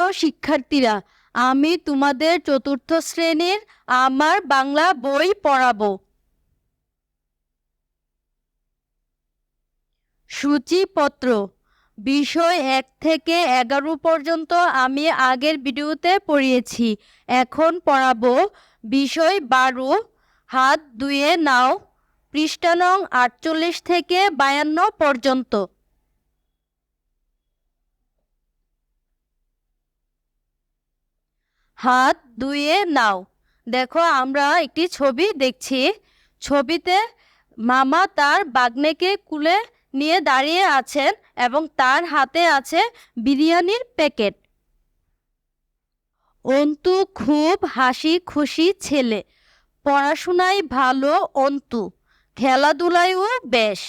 প্রিয় শিক্ষার্থীরা, আমি তোমাদের চতুর্থ শ্রেণির আমার বাংলা বই পড়াবো। সূচিপত্র, বিষয় এক থেকে এগারো পর্যন্ত আমি আগের ভিডিওতে পড়িয়েছি। এখন পড়াবো বিষয় বারো, হাত ধুয়ে নাও পৃষ্ঠানং আটচল্লিশ থেকে বায়ান্ন পর্যন্ত। হাত ধুয়ে নাও। দেখো, আমরা একটি ছবি দেখছি। ছবিতে মামা তার বাগনেকে কুলে নিয়ে দাঁড়িয়ে আছেন এবং তার হাতে আছে বিরিয়ানির প্যাকেট। অন্তু খুব হাসি খুশি ছেলে। পড়াশোনায় ভালো অন্তু। খেলাধুলায়ও বেশ,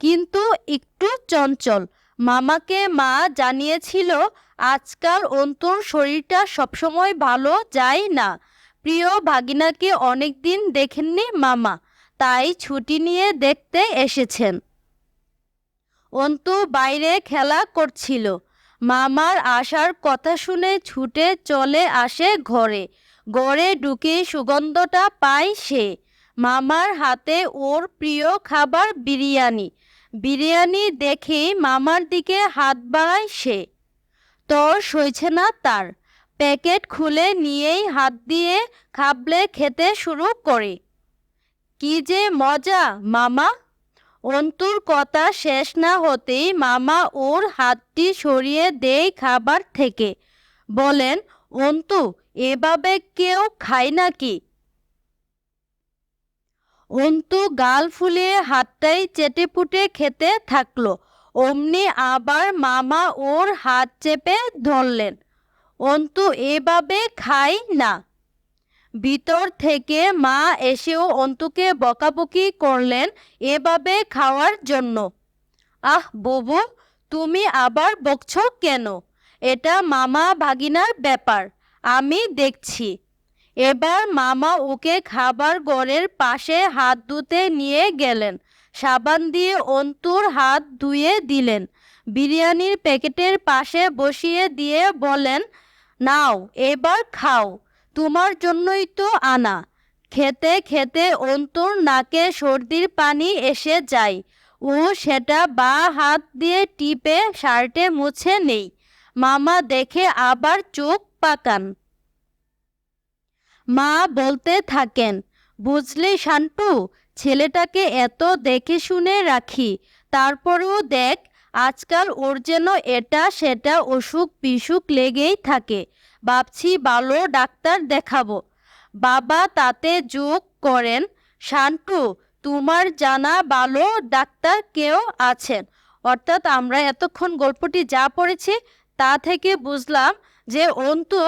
কিন্তু একটু চঞ্চল। মামাকে মা জানিয়েছিল, আজকাল অন্তর শরীরটা সবসময় ভালো যায় না। প্রিয় ভাগিনাকে অনেক দিন দেখেননি মামা, তাই ছুটি নিয়ে দেখতে এসেছেন। অন্তু বাইরে খেলা করছিল। মামার আসার কথা শুনে ছুটে চলে আসে ঘরে। ঘরে ঢুকে সুগন্ধটা পায় সে। মামার হাতে ওর প্রিয় খাবার বিরিয়ানি। বিরিয়ানি দেখে মামার দিকে হাত বাড়ায় সে। তর সইছে না তার। প্যাকেট খুলে নিয়েই হাত দিয়ে খাবলে খেতে শুরু করে। কি যে মজা, মামা। অন্তুর কথা শেষ না হতেই মামা ওর হাতটি সরিয়ে দেয় খাবার থেকে। বলেন, অন্তু, এভাবে কেউ খায় নাকি? অন্তু গাল ফুলিয়ে হাতটাই চেটেপুটে খেতে থাকল। অমনি আবার মামা ওর হাত চেপে ধরলেন। অন্তু, এভাবে খাই না। ভিতর থেকে মা এসেও অন্তুকে বকাবকি করলেন এভাবে খাওয়ার জন্য। আহ, বুবু, তুমি আবার বকছ কেন? এটা মামা ভাগিনার ব্যাপার, আমি দেখছি। এবার মামা ওকে খাবার ঘরের পাশে হাত ধুতে নিয়ে গেলেন। সাবান দিয়ে অন্তুর হাত ধুয়ে দিলেন। বিরিয়ানির প্যাকেটের পাশে বসিয়ে দিয়ে বলেন, নাও, এবার খাও। তোমার জন্যই তো আনা। খেতে খেতে অন্তুর নাকে সর্দির পানি এসে যায়। ও সেটা বা হাত দিয়ে টিপে শার্টে মুছে নেই। মামা দেখে আবার চোখ পাকান। মা বলতে থাকেন, বুঝলি শান্টু, ছেলেটাকে এত দেখে শুনে রাখি, তারপরেও দেখ, আজকাল ওর যেন এটা সেটা অসুখ বিসুখ লেগেই থাকে, ভাবছি ভালো ডাক্তার দেখাবো। বাবা তাতে যোগ করেন, শান্টু, তোমার জানা ভালো ডাক্তার কেউ আছেন? অর্থাৎ আমরা এতক্ষণ গল্পটি যা পড়েছি তা থেকে বুঝলাম যে অন্তু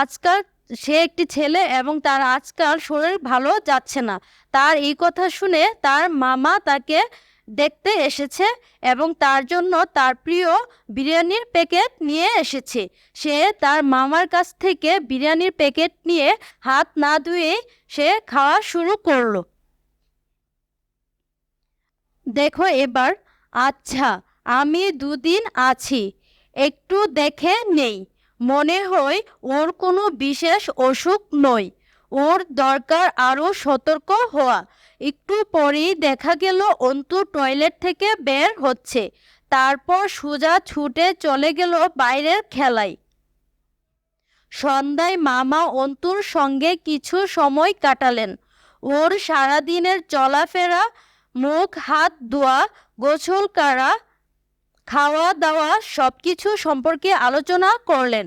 আজকাল সে একটি ছেলে এবং তার আজকাল শরীর ভালো যাচ্ছে না। তার এই কথা শুনে তার মামা তাকে দেখতে এসেছে এবং তার জন্য তার প্রিয় বিরিয়ানির প্যাকেট নিয়ে এসেছে। সে তার মামার কাছ থেকে বিরিয়ানির প্যাকেট নিয়ে হাত না ধুয়ে সে খাওয়া শুরু করল। দেখো এবার আচ্ছা আমি দুদিন আছি, একটু দেখে নেই। মনে হয় ওর কোনো বিশেষ অসুখ নয়। ওর দরকার আরও সতর্ক হওয়া। একটু পরেই দেখা গেল অন্তু টয়লেট থেকে বের হচ্ছে। তারপর সুজা ছুটে চলে গেল বাইরের খেলায়। সন্ধ্যায় মামা অন্তুর সঙ্গে কিছু সময় কাটালেন। ওর সারাদিনের চলাফেরা, মুখ, হাত ধোয়া, গোসল করা খাওয়া দাওয়া সব কিছু সম্পর্কে আলোচনা করলেন।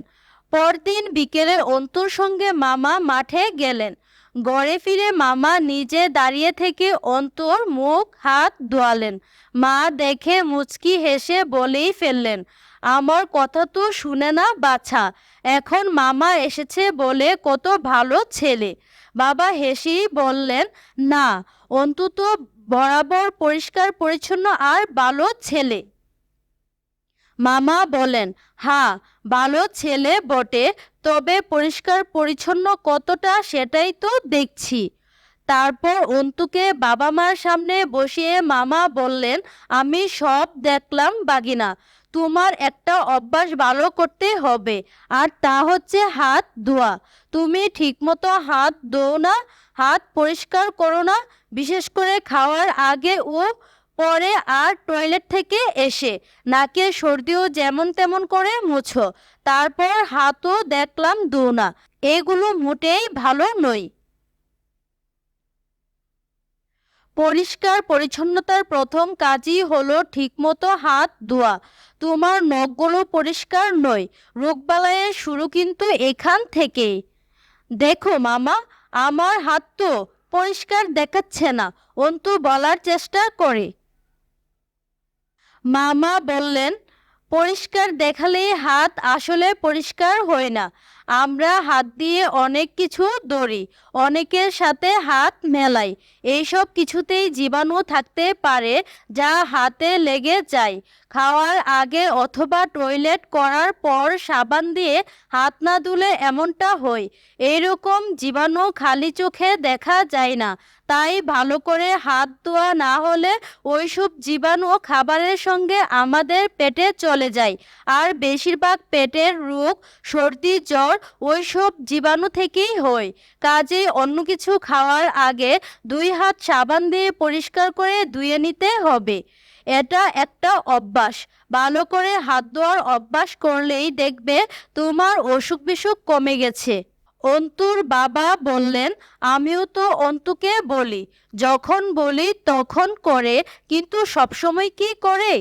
পরদিন বিকেলে অন্তুর সঙ্গে মামা মাঠে গেলেন। গড়ে ফিরে মামা নিজে দাঁড়িয়ে থেকে অন্তর মুখ হাত ধোয়ালেন। মা দেখে মুচকি হেসে বলেই ফেললেন, আমার কথা তো শুনে না বাছা। এখন মামা এসেছে বলে কত ভালো ছেলে। বাবা হেসেই বললেন, না অন্তত বরাবর পরিষ্কার পরিচ্ছন্ন আর ভালো ছেলে। মামা বলেন হ্যাঁ ভালো ছেলে বটে, তবে পরিষ্কার পরিচ্ছন্ন কতটা সেটাই তো দেখছি। তারপর অন্তুকে বাবা মার সামনে বসিয়ে মামা বললেন, আমি সব দেখলাম বাগিনা, তোমার একটা অভ্যাস ভালো করতে হবে, আর তা হচ্ছে হাত ধোয়া। তুমি ঠিকমতো হাত ধোও না, হাত পরিষ্কার করো না, বিশেষ করে খাওয়ার আগে ও পরে আর টয়লেট থেকে এসে নাকে সর্দিও যেমন তেমন করে মুছো। তারপর হাতও দেখলাম ধো না এগুলো মোটেই ভালো নয় পরিষ্কার পরিচ্ছন্নতার প্রথম কাজই হলো ঠিকমতো হাত ধোয়া। তোমার নখগুলো পরিষ্কার নয়। রোগবালাইয়ের শুরু কিন্তু এখান থেকেই। দেখো মামা, আমার হাত তো পরিষ্কার দেখাচ্ছে না। অন্তু বলার চেষ্টা করে। মামা বললেন পরিষ্কার দেখালেই হাত আসলে পরিষ্কার হয় না। আমরা হাত দিয়ে অনেক কিছু ধরি, অনেকের সাথে হাত মেলাই। এইসব কিছুতেই জীবাণু থাকতে পারে যা হাতে লেগে যায়। খাওয়ার আগে অথবা টয়লেট করার পর সাবান দিয়ে হাত না ধুলে এমনটা হয়। এইরকম জীবাণু খালি চোখে দেখা যায় না। তাই ভালো করে হাত ধোয়া না হলে ওইসব জীবাণু খাবারের সঙ্গে আমাদের পেটে চলে যায়। আর বেশিরভাগ পেটের রোগ, সর্দি, জ্বর ওইসব জীবাণু থেকেই হয় কাজেই অন্য কিছু খাওয়ার আগে দুই হাত সাবান দিয়ে পরিষ্কার করে ধুয়ে নিতে হবে। এটা একটা অভ্যাস। ভালো করে হাত ধোয়ার অভ্যাস করলেই দেখবে তোমার অসুখ বিসুখ কমে গেছে। অন্তুর বাবা বললেন, আমিও তো অন্তুকে বলি। যখন বলি তখন করে, কিন্তু সবসময় কি করে?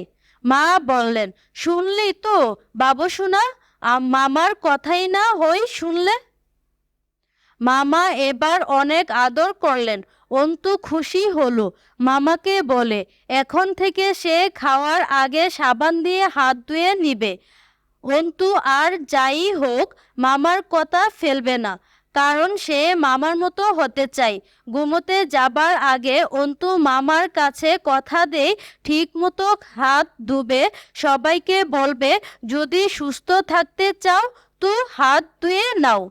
মা বললেন, শুনলি তো, বাবু শোনা। মামার কথাই না হই শুনলে? মামা এবার অনেক আদর করলেন, অন্তু খুশি হলো। মামাকে বলে, এখন থেকে সে খাওয়ার আগে সাবান দিয়ে হাত ধুয়ে নিবে। অন্তু আর যাই হোক, মামার কথা ফেলবে না। কারণ সে মামার মতো হতে চাই। ঘুমোতে যাবার আগে অন্তু মামার কাছে কথা দেই ঠিক মতো হাত ধুবে, সবাইকে বলবে, যদি সুস্থ থাকতে চাও, তো হাত ধুয়ে নাও।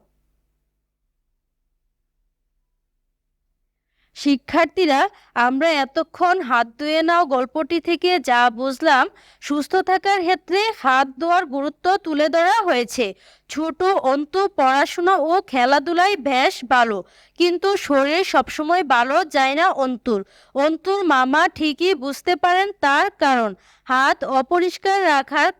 শিক্ষার্থীরা, আমরা এতক্ষণ হাত ধুয়ে নাও গল্পটি থেকে যা বুঝলাম, সুস্থ থাকার ক্ষেত্রে হাত ধোয়ার গুরুত্ব তুলে ধরা হয়েছে। ছোট অন্ত পড়াশোনা ও খেলাধুলায় বেশ ভালো, কিন্তু শরীর সবসময় ভালো যায় না অন্তুর। অন্তুর মামা ঠিকই বুঝতে পারেন তার কারণ। হাত অপরিষ্কার রাখার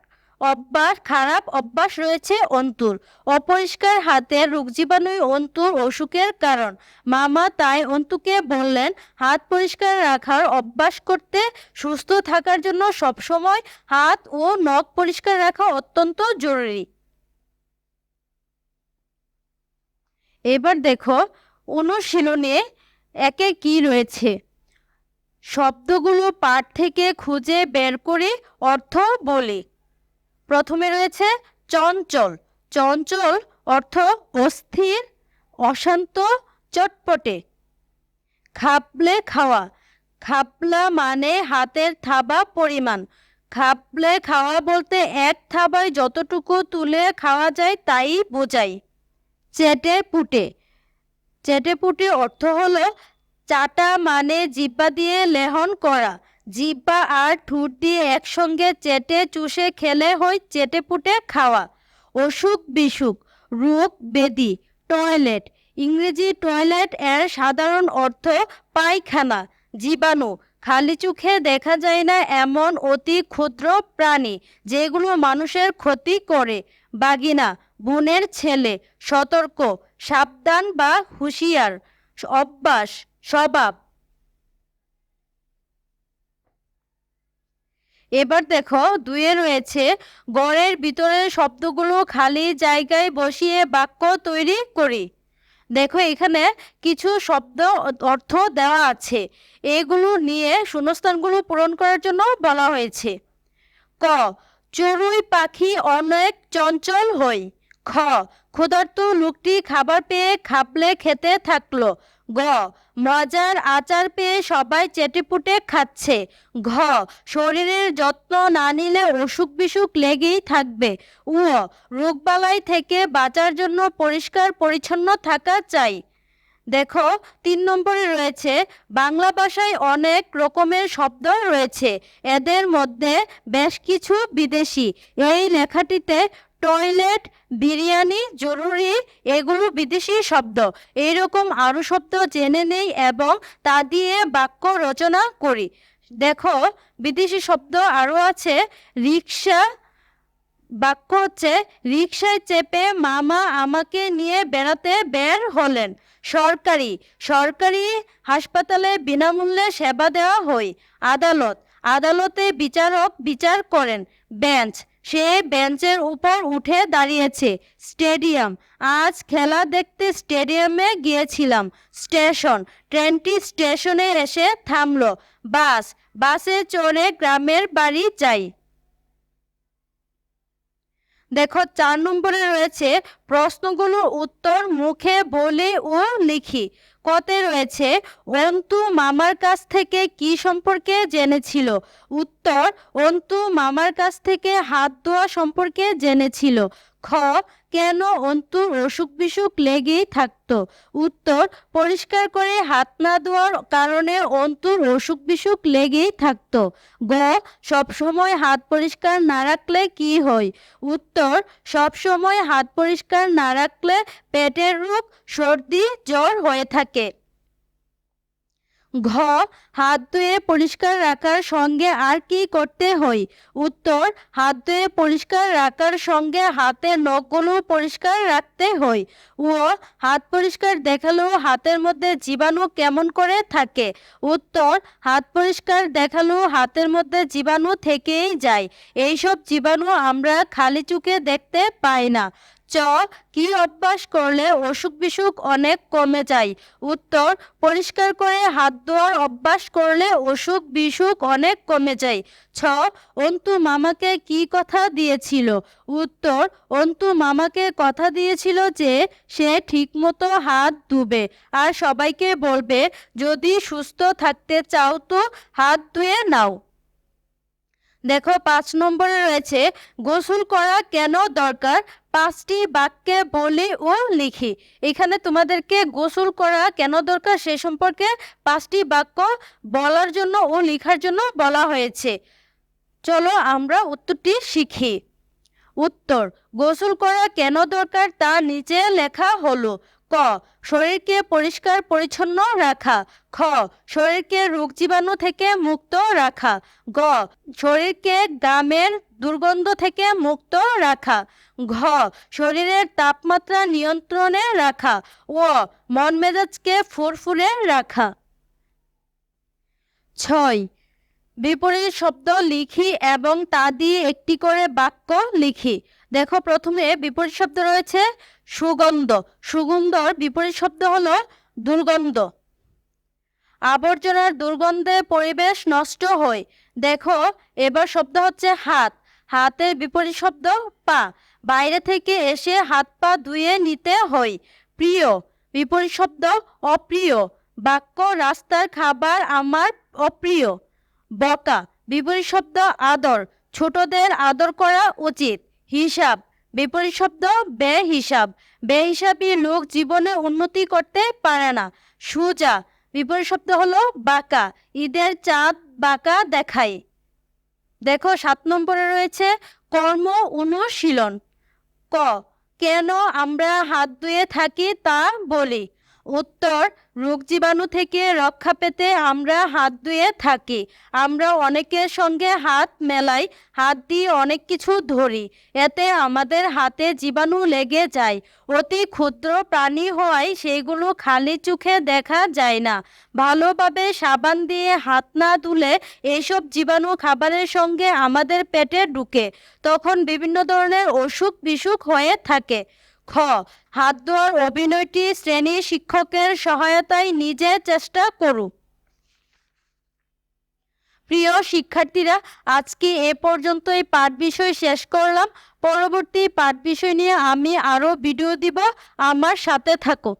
অভ্যাস খারাপ অভ্যাস রয়েছে অন্তুর। অপরিষ্কার হাতের রোগ জীবাণুই অন্তুর অসুখের কারণ। মামা তাই অন্তুকে বললেন, হাত পরিষ্কার রাখার অভ্যাস করতে সুস্থ থাকার জন্য সবসময় হাত ও নখ পরিষ্কার রাখা অত্যন্ত জরুরি। এবার দেখো, অনুশীলনে একে কি রয়েছে? শব্দগুলো পাঠ থেকে খুঁজে বের করে অর্থ বলি। প্রথমে রয়েছে চঞ্চল। চঞ্চল অর্থ অস্থির, অশান্ত, চটপটে। খাপলে খাওয়া। খাপলা মানে হাতের থাবা পরিমাণ। খাপলে খাওয়া বলতে এক থাবায় যতটুকু তুলে খাওয়া যায় তাই বোঝায় চেটে পুটে চেটে পুটে অর্থ হলো চাটা মানে জিব্বা দিয়ে লেহন করা। জিব্বা আর ঠুট দিয়ে একসঙ্গে চেটে চুষে খেলে হয় চেটে পুটে খাওয়া। অসুখ বিসুখ, রোগ বেদি, টয়লেট। ইংরেজি টয়লেট এর সাধারণ অর্থ পায়খানা, জীবাণু। খালি চোখে দেখা যায় না এমন অতি ক্ষুদ্র প্রাণী যেগুলো মানুষের ক্ষতি করে। বাগিনা, বোনের ছেলে, সতর্ক, সাবধান বা হুঁশিয়ার, অভ্যাস, স্বভাব। এবার দেখো দুয়ে রয়েছে, গড়ের ভিতরের শব্দগুলো খালি জায়গায় বসিয়ে বাক্য তৈরি করি। দেখো, এখানে কিছু শব্দ অর্থ দেওয়া আছে। এগুলো নিয়ে শূন্যস্থানগুলো পূরণ করার জন্য বলা হয়েছে। ক, চড়ুই পাখি অনেক চঞ্চল হই। খ, ক্ষুধার্ত লোকটি খাবার পেয়ে খাপলে খেতে থাকল। গ, মজার আচার পেয়ে সবাই চেটেপুটে খাচ্ছে। ঘ, শরীরের যত্ন না নিলে অসুখ বিসুখ লেগেই থাকবে। উ, রোগবালাই থেকে বাঁচার জন্য পরিষ্কার পরিচ্ছন্ন থাকা চাই। দেখো, তিন নম্বরে রয়েছে, বাংলা ভাষায় অনেক রকমের শব্দ রয়েছে। এদের মধ্যে বেশ কিছু বিদেশি। এই লেখাটিতে টয়লেট, বিরিয়ানি, জরুরি, এগুলো বিদেশি শব্দ। এইরকম আরও শব্দ জেনে নেই এবং তা দিয়ে বাক্য রচনা করি। দেখো, বিদেশি শব্দ আরও আছে, রিক্সা, বাক্য হচ্ছে, রিক্সায় চেপে মামা আমাকে নিয়ে বেড়াতে বের হলেন। সরকারি সরকারি হাসপাতালে বিনামূল্যে সেবা দেওয়া হয়। আদালত, আদালতে বিচারক বিচার করেন। বেঞ্চ সে বেঞ্চের উপর উঠে দাঁড়িয়েছে, স্টেডিয়াম। আজ খেলা দেখতে স্টেডিয়ামে গিয়েছিলাম। স্টেশন, ট্রেনটি স্টেশনে এসে থামলো। বাস, বাসে চড়ে গ্রামের বাড়ি যাই। দেখো, চার নম্বরে রয়েছে প্রশ্নগুলোর উত্তর মুখে বলে ও লিখি। কতে রয়েছে অন্তু মামার কাছ থেকে কি সম্পর্কে জেনেছিল? উত্তর, অন্তু মামার কাছ থেকে হাত ধোয়া সম্পর্কে জেনেছিল। খ, কেন অন্তুর অসুখ বিসুখ লেগেই থাকতো? উত্তর, পরিষ্কার করে হাত না ধোয়ার কারণে অন্তুর অসুখ বিসুখ লেগেই থাকতো। গ, সবসময় হাত পরিষ্কার না রাখলে কি হয়? উত্তর, সবসময় হাত পরিষ্কার না রাখলে পেটের রোগ, সর্দি, জ্বর হয়ে থাকে। ঘ, হাত ধুয়ে পরিষ্কার রাখার সঙ্গে আর কি করতে হয়? উত্তর, হাত ধুয়ে পরিষ্কার রাখার সঙ্গে হাতের নখগুলো পরিষ্কার রাখতে হয়। ও হাত পরিষ্কার দেখালেও হাতের মধ্যে জীবাণু কেমন করে থাকে? উত্তর, হাত পরিষ্কার দেখালেও হাতের মধ্যে জীবাণু থেকেই যায়। এইসব জীবাণু আমরা খালি চোখে দেখতে পাই না। চ কি অভ্যাস করলে অসুখ বিসুখ অনেক কমে যায়? উত্তর, পরিষ্কার করে হাত ধোয়ার অভ্যাস করলে অসুখ বিসুখ অনেক কমে যায়। ছ, অন্তু মামাকে কি কথা দিয়েছিল? উত্তর, অন্তু মামাকে কথা দিয়েছিল যে সে ঠিকমতো হাত ধুবে আর সবাইকে বলবে, যদি সুস্থ থাকতে চাও তো হাত ধুয়ে নাও। দেখো, পাঁচ নম্বরে রয়েছে, গোসল করা কেন দরকার? পাঁচটি বাক্যে বলি ও লিখি। এখানে তোমাদেরকে গোসল করা কেন দরকার সে সম্পর্কে পাঁচটি বাক্য বলার জন্য ও লেখার জন্য বলা হয়েছে। চলো আমরা উত্তরটি শিখি। উত্তর, গোসল করা কেন দরকার তা নিচে লেখা হলো। ক, শরীরকে পরিষ্কার পরিচ্ছন্ন রাখা। খ, শরীরকে রোগ জীবাণু থেকে মুক্ত রাখা। গ, শরীরকে গামের দুর্গন্ধ থেকে মুক্ত রাখা। ঘ, শরীরের তাপমাত্রা নিয়ন্ত্রণে রাখা ও মন মেজাজকে ফুরফুরে রাখা। ছয়, বিপরীত শব্দ লিখি এবং তা দিয়ে একটি করে বাক্য লিখি। দেখো, প্রথমে বিপরীত শব্দ রয়েছে সুগন্ধ। সুগন্ধর বিপরীত শব্দ হলো দুর্গন্ধ। আবর্জনার দুর্গন্ধে পরিবেশ নষ্ট হয়। দেখো, এবার শব্দ হচ্ছে হাত। হাতের বিপরীত শব্দ পা। বাইরে থেকে এসে হাত পা ধুয়ে নিতে হয়। প্রিয়, বিপরীত শব্দ অপ্রিয়। বাক্য রাস্তার খাবার আমার অপ্রিয়। বকা, বিপরীত শব্দ আদর। ছোটদের আদর করা উচিত। হিসাব, বিপরীত শব্দ বে হিসাব বেহিসাবি লোক জীবনে উন্নতি করতে পারে না। সুজা, বিপরীত শব্দ হলো বাঁকা। ঈদের চাঁদ বাঁকা দেখায়। দেখো, সাত নম্বরে রয়েছে কর্ম অনুশীলন। ক কেন আমরা হাত ধুয়ে থাকি তা বলি। উত্তর, রোগ জীবাণু থেকে রক্ষা পেতে আমরা হাত ধুয়ে থাকি। আমরা অনেকের সঙ্গে হাত মেলাই, হাত দিয়ে অনেক কিছু ধরি। এতে আমাদের হাতে জীবাণু লেগে যায়। অতি ক্ষুদ্র প্রাণী হওয়ায় সেগুলো খালি চোখে দেখা যায় না। ভালোভাবে সাবান দিয়ে হাত না ধুলে এইসব জীবাণু খাবারের সঙ্গে আমাদের পেটে ঢুকে। তখন বিভিন্ন ধরনের অসুখ বিসুখ হয়ে থাকে। খ, হাত ধোয়ার অভিনয়টি শ্রেণি শিক্ষকের সহায়তায় নিজে চেষ্টা করুক প্রিয় শিক্ষার্থীরা, আজকে এ পর্যন্ত এই পাঠ বিষয় শেষ করলাম। পরবর্তী পাঠ বিষয় নিয়ে আমি আরও ভিডিও দিব। আমার সাথে থাকো